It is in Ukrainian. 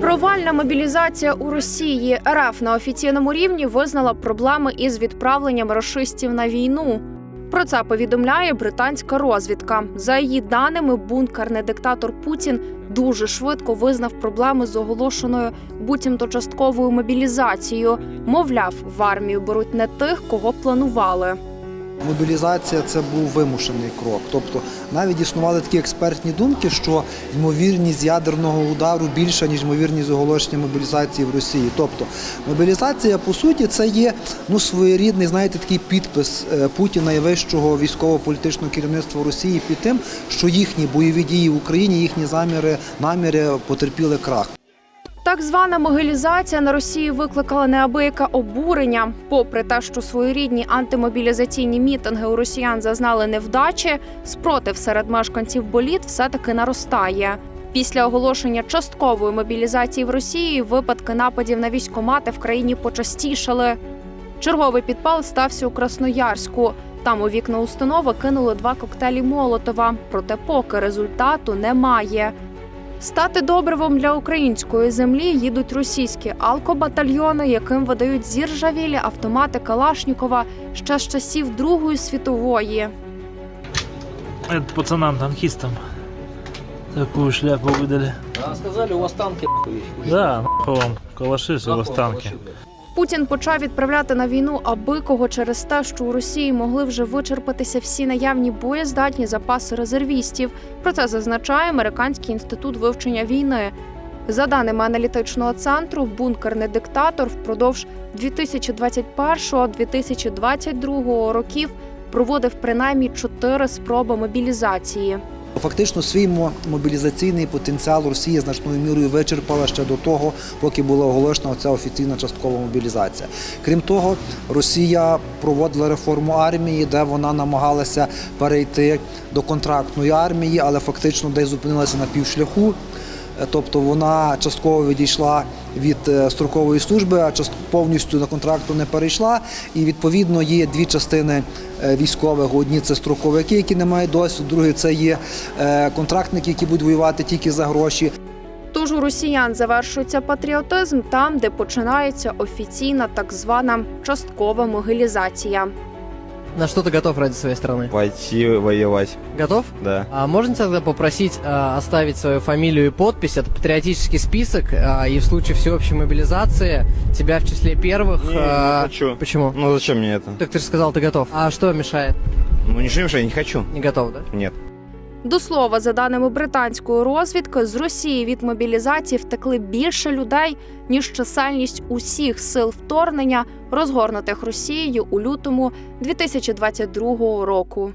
Провальна мобілізація у Росії РФ на офіційному рівні визнала проблеми із відправленням рашистів на війну. Про це повідомляє британська розвідка. За її даними, бункерний диктатор Путін дуже швидко визнав проблеми з оголошеною буцімто частковою мобілізацією. Мовляв, в армію беруть не тих, кого планували. Мобілізація це був вимушений крок. Тобто навіть існували такі експертні думки, що ймовірність ядерного удару більша, ніж ймовірність оголошення мобілізації в Росії. Тобто мобілізація, по суті, це є ну, своєрідний, знаєте, такий підпис е, Путіна і вищого військово-політичного керівництва Росії під тим, що їхні бойові дії в Україні, їхні заміри, наміри потерпіли крах. Так звана могилізація на Росії викликала неабияке обурення. Попри те, що своєрідні антимобілізаційні мітинги у росіян зазнали невдачі, спротив серед мешканців боліт все-таки наростає. Після оголошення часткової мобілізації в Росії випадки нападів на військомати в країні почастішали. Черговий підпал стався у Красноярську. Там у вікна установи кинули два коктейлі Молотова. Проте поки результату немає. Стати добривом для української землі їдуть російські алкобатальйони, яким видають зіржавілі автомати Калашнікова ще з часів Другої світової. Пацанам, танкістам таку шляпу видали. А сказали, у вас танки. Да, нахуй вам калаши, у вас танки. Путін почав відправляти на війну аби кого через те, що у Росії могли вже вичерпатися всі наявні боєздатні запаси резервістів. Про це зазначає американський інститут вивчення війни. За даними аналітичного центру, бункерний диктатор впродовж 2021-2022 років проводив принаймні чотири спроби мобілізації. Фактично, свій мо- мобілізаційний потенціал Росія значною мірою вичерпала ще до того, поки була оголошена ця офіційна часткова мобілізація. Крім того, Росія проводила реформу армії, де вона намагалася перейти до контрактної армії, але фактично десь зупинилася на півшляху. Тобто вона частково відійшла від е, строкової служби, а повністю на контракту не перейшла. І відповідно є дві частини е, військових. Одні це строковики, які не мають досвіду, другі це є е, контрактники, які будуть воювати тільки за гроші. Тож у росіян завершується патріотизм там, де починається офіційна так звана часткова могилізація. На что ты готов ради своей страны? Пойти воевать, Готов? да. А можно тогда попросить а, оставить свою фамилию и подпись? Это патриотический список, а, и в случае всеобщей мобилизации тебя в числе первых... Не, а, не хочу. Почему? Ну зачем мне это? Так ты же сказал, ты готов. А что мешает? Ну ничего не мешает, не хочу. Не готов, да? Нет. До слова, за даними британської розвідки, з Росії від мобілізації втекли більше людей ніж чисельність усіх сил вторгнення, розгорнутих Росією у лютому 2022 року.